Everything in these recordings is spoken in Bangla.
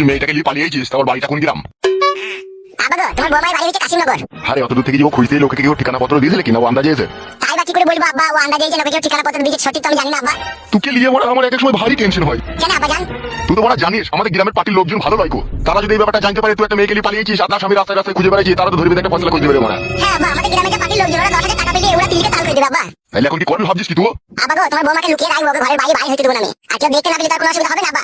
বলছি মেয়েটাকে নিয়ে পালিয়েছিস তারপর বাড়িটা কোন গ্রাম? আবার গো, তোমার বৌমার বাড়ি হচ্ছে কাশিমনগর। আরে অত দূর থেকে যে ও খুঁজতে লোকে কেউ ঠিকানা পত্র দিয়েছিলে কিনা ও আন্দাজে এসে তাই বা কি করে বলব আব্বা? ও আন্দাজে যে লোকে কেউ ঠিকানা পত্র দিয়েছে? সঠিক তো আমি জানি না আব্বা। তোকে নিয়ে আমার এক সময় ভারী টেনশন হয়। কেন আব্বা জান? তুই তো জানিস আমাদের গ্রামের পার্টির লোকজন ভালো নয় গো। তারা যদি এই ব্যাপারটা জানতে পারে তুই একটা মেয়েকে নিয়ে পালিয়েছিস আপনার স্বামী রাস্তায় রাস্তায় খুঁজে বেড়াচ্ছিস তারা তো ধরবি একটা ফসলা খুঁজে বেড়ে হ্যাঁ। আব্বা আমাদের গ্রামে যে পার্টির লোকজন ওরা দশ হাজার টাকা পেলে ওরা তিনকে তাল করে দেবে আব্বা। তাহলে এখন কি করবি ভাবছিস কি তুই? আব্বা গো তোমার বৌমাকে লুকিয়ে রাখব ঘরের বাইরে বাইরে হইতে দেবো না আমি। আর কেউ দেখতে না পেলে তার কোনো অসুবিধা হবে না আব্বা।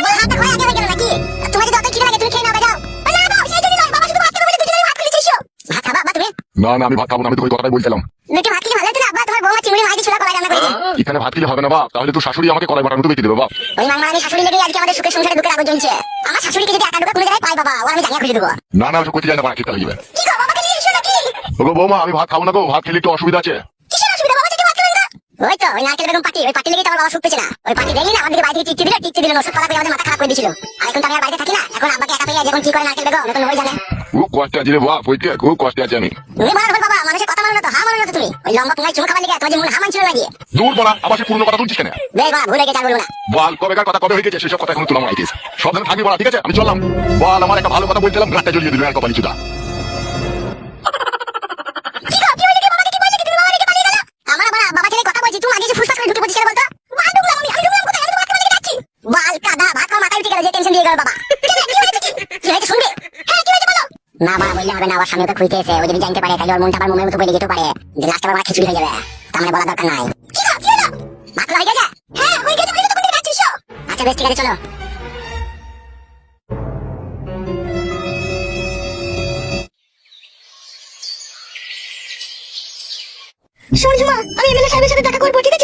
ওগো, ও হাতে জড়িয়ে পড়ল। হাতটা খোলা আগে হয়ে গেল নাকি? তোমার যদি অত খিদে লাগে, তুমি খেয়ে নাও, বাজাও। না, বাবা, সেই জন্য নয়, বাবা শুধু ভাত খাবে বলে ভাত খেতে চেয়েছো। ভাত খাবা, আব্বা, তুমি? না না আমি ভাত খাব না আমি তো ওই কথাটাই বলছিলাম দুটো ভাত খেলে ভালো হতো না, আব্বা, তোমার বৌমা চিংড়ি মাছ দিয়ে ছোলা কলাই রান্না করেছে। এখানে ভাত খেলে হবে না তাহলে তো শাশুড়ি আমাকে বেঁচে দেবে ওই মাংমারানি শাশুড়ি লেগেই আজকে আমাদের সুখের সংসারে দুঃখের আগুন জ্বলছে। আমার শাশুড়িকে যদি একা ঢুকে কোনো জায়গায় পাই বাবা, ও আমি জানিয়ে খুঁজে দেবো। না না ওসব করতে যাই না বাড়া খেতে লাগবে কি গো, বাবাকে নিয়ে এসো নাকি? ওগো বৌমা আমি ভাত খাব না গো ভাত খেলে একটু অসুবিধা আছে কিসের অসুবিধা, বাবা, চাচা ভাত খাবেন না? ওই তো, ওই নারকেল বেগম পার্টি, ওই পার্টি তো আমার বাবা সুখ না। ওই পার্টি দেখলি না, আমাদেরকে বাইরে থেকে টিকতে দিল, টিকতে দিল ওষুধ পালা করে আমাদের মাথা খারাপ করে দিয়েছিল। আর এখন তো আমি আর বাড়িতে থাকি না, এখন আব্বাকে একা পেয়ে এখন কি করে নারকেল বেগম, এখন ওই জানে। খুব কষ্টে আছে রে বাপ ওইটা খুব কষ্টে আছে আমি তুমি বাবা, মানুষের কথা মানো না তো, হা মানো না তো তুমি। ওই লম্বা চুমু খাবার লেগে তোমার মনে হা মানছিল না গিয়ে। দূর বলা আবার সে পুরনো কথা তুলছিস কেন বাবা, ভুলে গেছে আর বলব না। বল কবেকার কথা কবে হয়ে গেছে সেসব কথা এখন তোলা দিন থাকবি বলা ঠিক আছে আমি চললাম বল আমার একটা ভালো কথা বলছিলাম ঘাটটা জ্বলিয়ে দিল আর কপালি চুদা বললে হবে না ওর স্বামী ওকে খুঁজতে এসে ও যদি জানতে পারে, তাহলে ওর মনটা আবার মোমের মতো বলে যেতে পারে। যে লাস্ট আবার খিচুড়ি হয়ে যাবে তার মানে বলা দরকার নাই? ভাত হয়ে গেছে? হ্যাঁ হয়ে গেছে হয়ে গেছে তখন থেকে আচ্ছা বেশ, ঠিক আছে, চলো। শোন মা আমি এমএলএ সাহেবের সাথে দেখা করব, ঠিক আছে?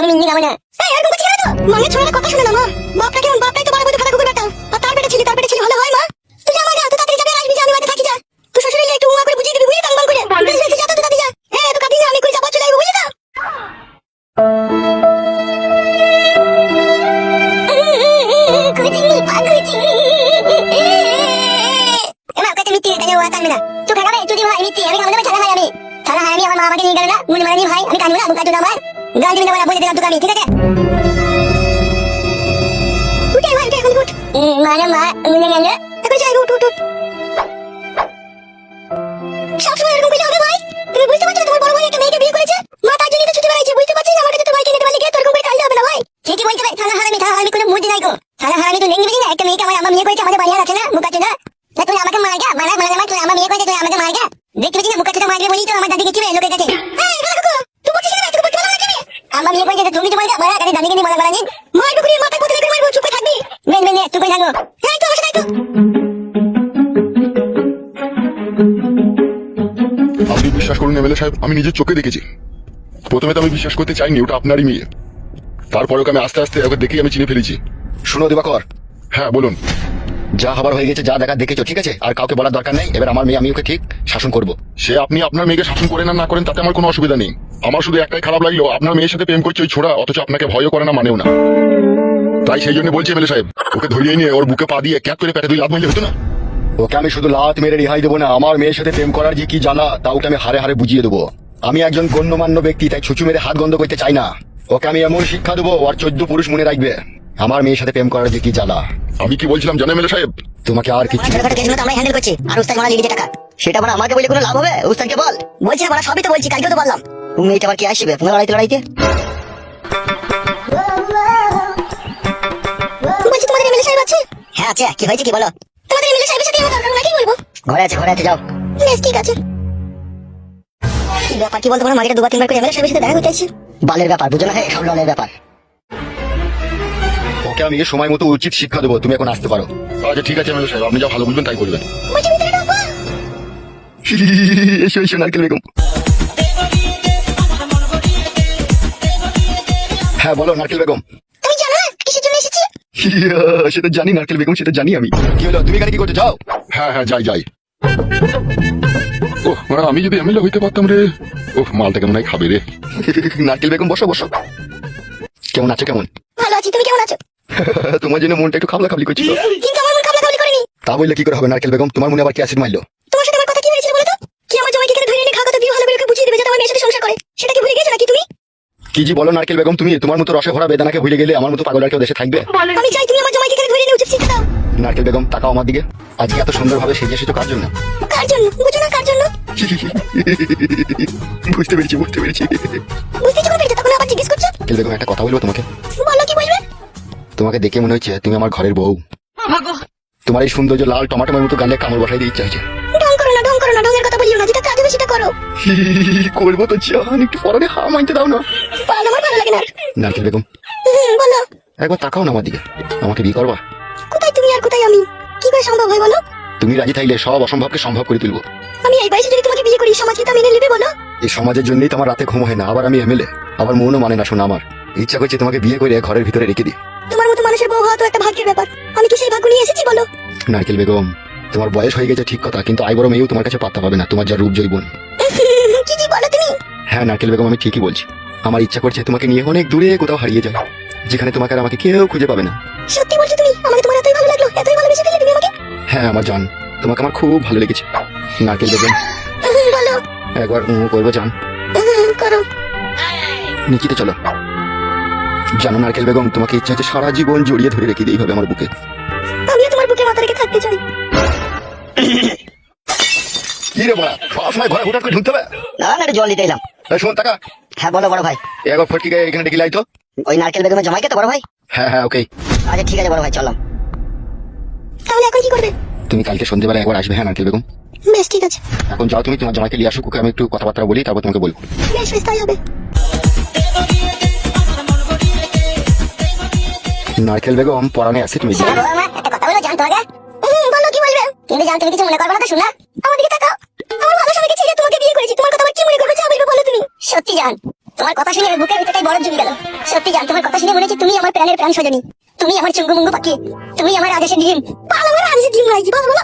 আমি মিথ্যে খাব না। এই এরকম কিছু তো মানে ছোড়ার কথা শুনে না মা বাপটা কেমন? বাপটাই তো বড় বড় কথা কুকুর বেটা আর তার পেটে ছিল তার পেটে ছিল ভালো হয় মা? তুই যা মানে তুই তাড়াতাড়ি যাবে আসবি আমি বাড়িতে থাকি যা। তুই শ্বশুরে একটু উমা করে বুঝিয়ে দিবি বুঝলি কাম করে। বেশ বেশ যা তো তুই তাড়াতাড়ি যা। হ্যাঁ তো কাঁদি না আমি কই যাব চলে আইবো বুঝলি না না। তুই খাবে তুই দি ভাই মিত্তি আমি খাব না ছাড়া আমি। ছাড়া হারামি আমি আমার মা আমাকে নিয়ে গেল না? মুনি মারানি ভাই, আমি কানবো না মুখ কাটু আমার গাল দিবি না বলে দিলাম তোকে আমি, ঠিক আছে? উঠে ভাই উঠে এখন উঠ। মানে মা মুনি গেল। এখন যাই উঠ উঠ। মারা মাথায় মারবো চুপ করে থাকবি। মেন মেন থাকো এই তো আসলে তো। আপনি বিশ্বাস করুন এমএলএ সাহেব আমি নিজের চোখে দেখেছি। প্রথমে তো আমি বিশ্বাস করতে চাইনি ওটা আপনারই মেয়ে। তারপরে ওকে আমি আস্তে আস্তে ওকে দেখেই আমি চিনে ফেলেছি। শুনো দিবাকর। হ্যাঁ বলুন। যা হবার হয়ে গেছে যা দেখা দেখেছ ঠিক আছে? আর কাউকে বলার দরকার নেই এবার আমার মেয়ে আমি ওকে ঠিক শাসন করব। সে আপনি আপনার মেয়েকে শাসন করেন না করেন তাতে আমার কোনো অসুবিধা নেই। আমার শুধু একটাই খারাপ লাগল আপনার মেয়ের সাথে প্রেম করছে ওই ছোড়া অথচ আপনাকে ভয়ও করে না মানেও না। তাই সেই জন্য বলছি এমএলএ সাহেব ওকে ধরিয়ে নিয়ে ওর বুকে পা দিয়ে ক্যাপ করে পেটে দুই লাভ মারলে হতো না? ওকে আমি শুধু লাত মেরে রেহাই দেবো না আমার মেয়ের সাথে প্রেম করার যে কি জ্বালা তা ওকে আমি হারে হারে বুঝিয়ে দেবো। আমি একজন গণ্যমান্য ব্যক্তি তাই ছুচু মেরে হাত গন্ধ করতে চাই না। ওকে আমি এমন শিক্ষা দেবো আর চোদ্দ পুরুষ মনে রাখবে। আমার মেয়ের সাথে প্রেম করার যে কি জ্বালা। আমি কি বলছিলাম জানেন এমএলএ সাহেব? তোমাকে আর কিছু ছোটখাটো কেসগুলো তো আমরাই হ্যান্ডেল করছি। আর উস্তাদ মারা লিখেছে টাকা। সেটা মানে আমাকে বলে কোনো লাভ হবে? উস্তাদকে বল। বলছি সবই তো বলছি কালকেও তো বললাম। তুমি এটা আবার কি আসবে? পুনঃ লড়াইতে লড়াইতে? বলছি তোমাদের এমএলএ সাহেব আছে? হ্যাঁ আছে। কি হয়েছে কি বলো? তোমাদের এমএলএ সাহেবের সাথে আমার দরকার নাকি গো ঘরে আছে ঘরে আছে যাও। বেশ ঠিক আছে। ব্যাপার কি বলতে পারো দুবার তিনবার করে এমএলএ সাহেবের সাথে দেখা করতে আসছে। বালের ব্যাপার বুঝো না হে? সব ব্যাপার। ওকে আমি সময় মতো উচিত শিক্ষা দেবো তুমি এখন আসতে পারো। আচ্ছা ঠিক আছে এমএলএ সাহেব আপনি যা ভালো বুঝবেন তাই করবেন। বলছি ভিতরে ঢোকো এসো এসো নারকেল বেগম। হ্যাঁ বলো নারকেল বেগম। তুমি জানো না কিসের জন্য এসেছি? সেটা জানি নারকেল বেগম সেটা জানি আমি। কি হলো তুমি এখানে কি করতে যাও। হ্যাঁ হ্যাঁ যাই যাই। ওহ মানে আমি যদি এমএলএ হইতে পারতাম রে। ওহ মালটাকে মনে হয় খাবে রে। নারকেল বেগম বসো বসো। কেমন আছো কেমন? ভালো আছি তুমি কেমন আছো? তোমার জন্য মনটা একটু খাবলা খাবলি করছিল। কিন্তু আমার মন কাবলা কাবলি করেনি। তা বললে কি করে হবে নারকেল বেগম? তোমার মনে আবার কি অ্যাসিড মারলো? তোমার সাথে আমার কথা কি হয়েছিল বলো তো? কি আমার জামাইকে এখানে ধরে এনে খাওয়া কথা বিয়ে ভালো করে বুঝিয়ে দেবে যাতে আমার মেয়ের সাথে সংসার করে? সেটা কি ভুলে গেছো নাকি তুমি? কি জি বলো নারকেল বেগম তুমি তোমার মতো রসে ভরা বেদানাকে ভুলে গেলে আমার মতো পাগল আর কেউ দেশে থাকবে? আমি চাই তুমি আমার জামাইকে এখানে ধরে এনে উচিত শিক্ষা দাও। নারকেল বেগম তাকাও আমার দিকে। আজকে এত সুন্দরভাবে সেজে এসেছ কার জন্য? কার জন্য? বুঝো না কার জন্য। বুঝতে পেরেছি বুঝতে পেরেছি। বুঝতে যখন পেরেছ তখন আবার জিজ্ঞেস করছ? নারকেল বেগম একটা কথা বলব তোমাকে? বলো কি বলবে? তোমাকে দেখে মনে হচ্ছে তুমি আমার ঘরের বউ। তোমার এই সৌন্দর্য লাল টমাটোমের মতো গালে কামড় বসাই দিয়ে ইচ্ছা হয়েছে। কথা বলিও না যেটা কাজ সেটা করো। করব তো একটু পরে হা মানতে দাও না। আমার ভালো লাগে না। নারকেল বেগম। বলো। একবার তাকাও না আমার দিকে আমাকে বিয়ে করবা? কোথায় তুমি আর কোথায় আমি? কি করে সম্ভব হয় বলো? তুমি রাজি থাকলে সব অসম্ভবকে সম্ভব করে তুলবো। আমি এই বয়সে যদি তোমাকে বিয়ে করি সমাজ কি তা মেনে নেবে বলো? এই সমাজের জন্যই তো আমার রাতে ঘুম হয় না আবার আমি এমএলএ। আবার মনও মানে না শোনা আমার। ইচ্ছা করছে তোমাকে বিয়ে করে ঘরের ভিতরে রেখে দিই। তোমার মতো মানুষের বউ হওয়া তো একটা ভাগ্যের ব্যাপার। আমি কি সেই ভাগ্য নিয়ে এসেছি বলো? নারকেল বেগম তোমার বয়স হয়ে গেছে ঠিক কথা কিন্তু আই বড় মেয়েও তোমার কাছে পাত্তা পাবে না তোমার যা রূপ জৈবন কি কি বলো তুমি? হ্যাঁ নারকেল বেগম আমি ঠিকই বলছি। আমার ইচ্ছা করছে তোমাকে নিয়ে অনেক দূরে কোথাও হারিয়ে যায় যেখানে তোমাকে আর আমাকে কেউ খুঁজে পাবে না। সত্যি বলছো তুমি? আমাকে তোমার এতই ভালো লাগল এতই ভালোবেসে ফেলে তুমি আমাকে? হ্যাঁ আমার জান তোমাকে আমার খুব ভালো লেগেছে। নারকেল বেগম বলো। একবার করব জান? করো। নিকিতে চলো। জানো নারকেল বেগম তোমাকে ইচ্ছা হচ্ছে সারা জীবন জড়িয়ে ধরে রেখে দিই হবে আমার বুকে। আমিও তোমার বুকে মাথা রেখে থাকতে চাই। কি রে বড়া? সবসময় ঘরে হুটার করে ঢুকতে হবে? না না জল দিতে এলাম। শোন টাকা। হ্যাঁ বলো বড় ভাই। একবার ফটকিকে এখানে ডেকে লাই তো। ওই নারকেল বেগমের জামাইকে তো বড় ভাই? হ্যাঁ হ্যাঁ ওকে আচ্ছা ঠিক আছে বড় ভাই চললাম তাহলে এখন কি করবে? তুমি কালকে সন্ধ্যেবেলা একবার আসবে হ্যাঁ নারকেল বেগম বেশ ঠিক আছে। এখন যাও তুমি তোমার জামাইকে নিয়ে আসো ওকে আমি একটু কথাবার্তা বলি তারপর তোমাকে বলব। বেশ বেশ তাই হবে। নারকেল বেগম পরানে অ্যাসিড মেজে কিন্তু জান তুমি কিছু মনে করবে না তো শোনা আমার দিকে তাকাও। আমার ভালো সময়কে ছেড়ে তোমাকে বিয়ে করেছি। তোমার কথা কি মনে করবে যা বলবে বলো তুমি? সত্যি জান তোমার কথা শুনে বুকের ভিতরটাই বরফ জমে গেল। সত্যি জান তোমার কথা শুনে মনে হচ্ছে তুমি আমার প্রাণের প্রাণ সজনী। তুমি আমার চুঙ্গু মুঙ্গু পাখি। তুমি আমার আদেশের ডিম। পাল আমার আদেশের ডিম রাইজি বলো বলো।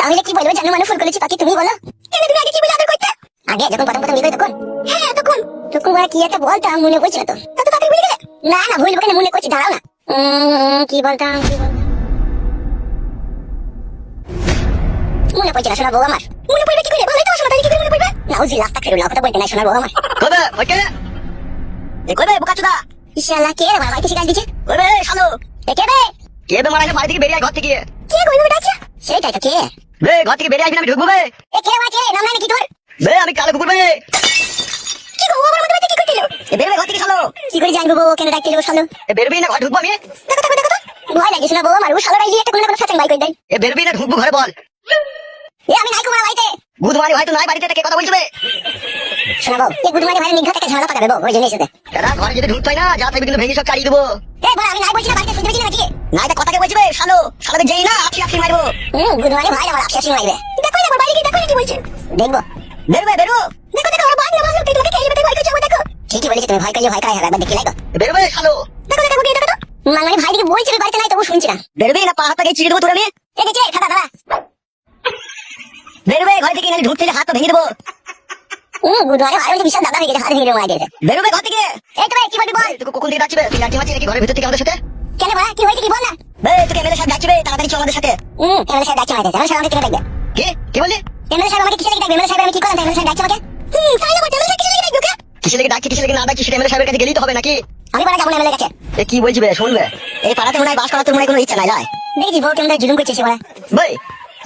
তাহলে কি বলব জানো মানে ফুল করেছি পাখি তুমি বলো। কেন তুমি আগে কি বলে আদর করতে? আগে যখন প্রথম প্রথম বিয়ে তখন? হ্যাঁ তখন। তখন ওরা কি একটা বলতাম মনে না তো। তাড়াতাড়ি ভুলে গেলে? না না ভুলবো কেন মনে করছি দাঁড়াও না। উম, কি বলতাম কি বলতাম? মনে পড়ছে না শোনা বউ আমার? মনে পড়বে কি করে? বলে তো শোনা কি করে মনে পড়বে? না উজি রাস্তা খেলো কথা বলতে নাই শোনা বউ আমার। কবে? ওকে এ কবে বোকাচোদা? ইশাল্লাহ কে রে বাড়িতে শিকার দিচ্ছে কবে শালো? এ কে বে? কে বে মারা বাড়ি থেকে বেরিয়ে আয় ঘর থেকে। কে কই বেটা আছে সেটাই তো কে? বে ঘর থেকে বেরিয়ে আসবি না আমি ঢুকবো বে। এ কে আমার কে? নাম নাই নাকি তোর? বে আমি কালো কুকুর বে। কি গো আমার মধ্যে কি করছিল? এ বেরবে ঘর থেকে শালো। কি করে জানব বউ কেন ডাকছিল শালো? এ বেরবি না ঘর ঢুকবো আমি। দেখো দেখো দেখো ভয় লাগে শোনা বউ আমার ও শালো রাইলি একটা কোনো না কোনো ফাঁচাং বাই করে দেয়। এ বেরবি না ঢুকবো ঘরে বল। এ আমি নাই কুমার বাড়িতে। বুধবারে হয়তো নাই বাড়িতে কে কথা বলছে শোনা বউ এই গুদমারে ভাই নিঘাত একটা ঝামেলা পাকাবে বউ ওই জন্য এসেছে। এরা ঘরে যদি ঢুকতে না যা থাকবে কিন্তু ভেঙে সব চালিয়ে দেবো। এ বড় আমি নাই বলছি না বাড়িতে শুনতে পেয়েছি নাকি? নাই তা কথা কে শালো শালাকে যেই না আখি আখি মারবো। হুম গুদমারে ভাই আমার আফসোস মাইবে দেখো বাইরে কি বলছে। দেখব। বেরবে বেরো। দেখো দেখো আমার বাড়ি না ভালো তোমাকে খেয়ে নেবে ভয় করছে আমার দেখো। ঠিকই বলেছি তুমি ভয় করলে ভয় খাই হবে একবার দেখি লাগো এ শালো। দেখো দেখো দেখো। তো ভাই দিকে বলছে বাড়িতে নাই তবু শুনছি না। বেরবে না পা হাত চিড়ে দেবো তোর আমি। এই যে খাতা দাদা বেরবে ঘর থেকে নাহলে ঢুকতে হাত পা ভেঙে দেবো। হুম গুদমারে ভাই বলছে বিশাল দাদা হয়ে গেছে হাত ভেঙে মারা দিয়েছে বেরবে ঘর থেকে। এই তো ভাই কি বলবি বল? এই, তোকে কখন ডাকছিবে তুই ডাকছি নাকি ঘরের ভিতর থেকে আমাদের সাথে? কেন বলা কি হয়েছে কি বল না? বে তোকে এমএলএ সাহেব ডাকছিবে তাড়াতাড়ি চল আমাদের সাথে। হুম এমএলএ সাহেব ডাকছে মাইতে এমএলএ আমাকে কেন ডাকবে? কি? কি বললি? এমএলএ সাহেব আমাকে কিসে লেগে এমএলএ সাহেব আমি কি করলাম? এমএলএ সাহেব ডাকছে আমাকে? হুম তাই না এমএলএ সাহেব কিসে লেগে ডাকবে কিসে লেগে ডাকছি কিসে লেগে না ডাকছি সেটা এমএলএ সাহেবের কাছে গেলেই তো হবে নাকি? আমি বলা যাব না এমএলএ কাছে। এ কি বলছি শুনবে এই পাড়াতে মনে হয় বাস করার তোর মনে হয় কোনো ইচ্ছা নাই লাই। দেখি বউ কেমন জুলুম করছে সে ভাই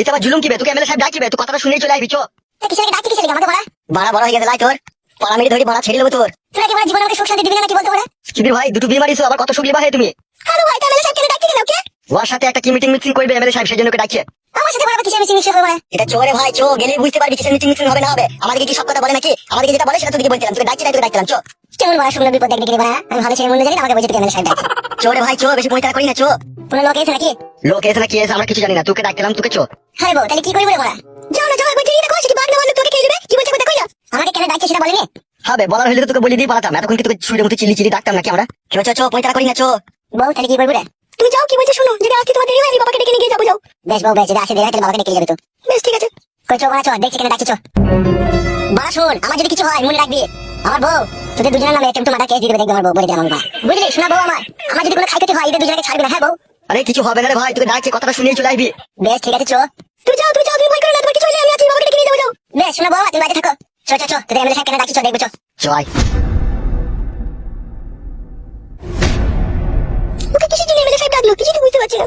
এটা আবার জুলুম কি বে? তোকে এমএলএ সাহেব ডাকছিবে তুই কথাটা শুনেই চলে আসবি চো। তা কিসে লেগে ডাকছে কিসে লেগে আমাকে বলা? বাড়া বড় হয়ে গেছে লাই তোর। পাড়া মেরে ধরি বাড়া ছেড়ে দেবো তোর। তোরা কি বলা জীবনে আমাকে সুখ শান্তি দিবি না নাকি বলতে বলা? কিবির ভাই দুটো বিয়ে মারিছো আবার কত শুকলি বাহে তুমি? হ্যালো ভাই তা এমএলএ সাহেব কেন ডাকছে কেন ওকে? ওর সাথে একটা কি মিটিং মিটিং করবে এমএলএ সাহেব সেই ওকে আমার সাথে বরাবর কিসের মিশিং মিশিং হবে এটা চোরে ভাই চো গেলে বুঝতে পারবি কিসের মিটিং মিটিং হবে না হবে। আমাদেরকে কি সব কথা বলে নাকি? আমাদেরকে যেটা বলে সেটা তোকে বলছিলাম তোকে ডাকছি না তোকে ডাকছিলাম চো। কেমন বড় শুনলো বিপদ দেখতে গেলে আমি ভালো ছেলে মনে জানি আমাকে বলছে এমএলএ সাহেব ডাকছে। চোরে ভাই চো বেশি পয়সা করি না চো। কোনো লোক এসে নাকি? লোক এসে না কি এসে আমরা কিছু জানি না তোকে ডাকছিলাম তোকে চো। হ্যাঁ বউ তাহলে কি করব রে বড়া যাও না যাও একবার চিনি দেখো সেটি বাঘ না বললে তোকে খেয়ে দেবে? কি বলছে কথা কইলো আমাকে কেন ডাকছে সেটা বলেনি হবে বলার হলে তোকে বলে দিয়ে পালাতাম এতক্ষণ কি তোকে ছুঁড়ে মতো চিলি চিলি ডাকতাম নাকি আমরা? চো চো চো পয়সা করি না চো। বউ তাহলে কি করব রে? তুমি যাও কি বলছো শুনো যদি আসতে তোমার দেরি হয় আমি বাবাকে ডেকে নিয়ে যাব যাও। বেশ বউ বেশ যদি আসে দেরি হয় তাহলে বাবাকে ডেকে যাবে তো। বেশ ঠিক আছে। কই চো বাড়া চো দেখছি কেন ডাকছি চো। বাড়া শোন আমার যদি কিছু হয় মনে রাখবি। আমার বউ তোদের দুজনের নামে টেম্পো মার্ডার কেস দিয়ে দেবে দেখবি আমার বউ বলে দিলাম আমি বুঝলি? শোনা বউ আমার আমার যদি কোনো খাইতে হয় এদের দুজনকে ছাড়বি না হ্যাঁ বউ? আরে কিছু হবে না রে ভাই তোকে ডাকছে কথাটা শুনেই চলে আসবি। বেশ ঠিক আছে চো তুমি যাও তুমি যাও তুমি ভয় করো না তোমার কিছু হলে আমি আছি বাবাকে ডেকে নিয়ে যাব যাও। বেশ শোনা বাবা তুমি বাড়িতে থাকো। চো চো চো তোদের আমাদের সাথে কেন ডাকছি চো দেখব চো চয় ওকে কিসের জন্য আমাদের সাহেব ডাকলো? কিছু তো বুঝতে পারছি না।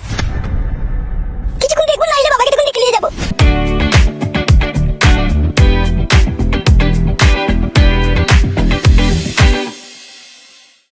কিছুক্ষণ দেখব এলে বাবাকে ডেকে নিয়ে যাব।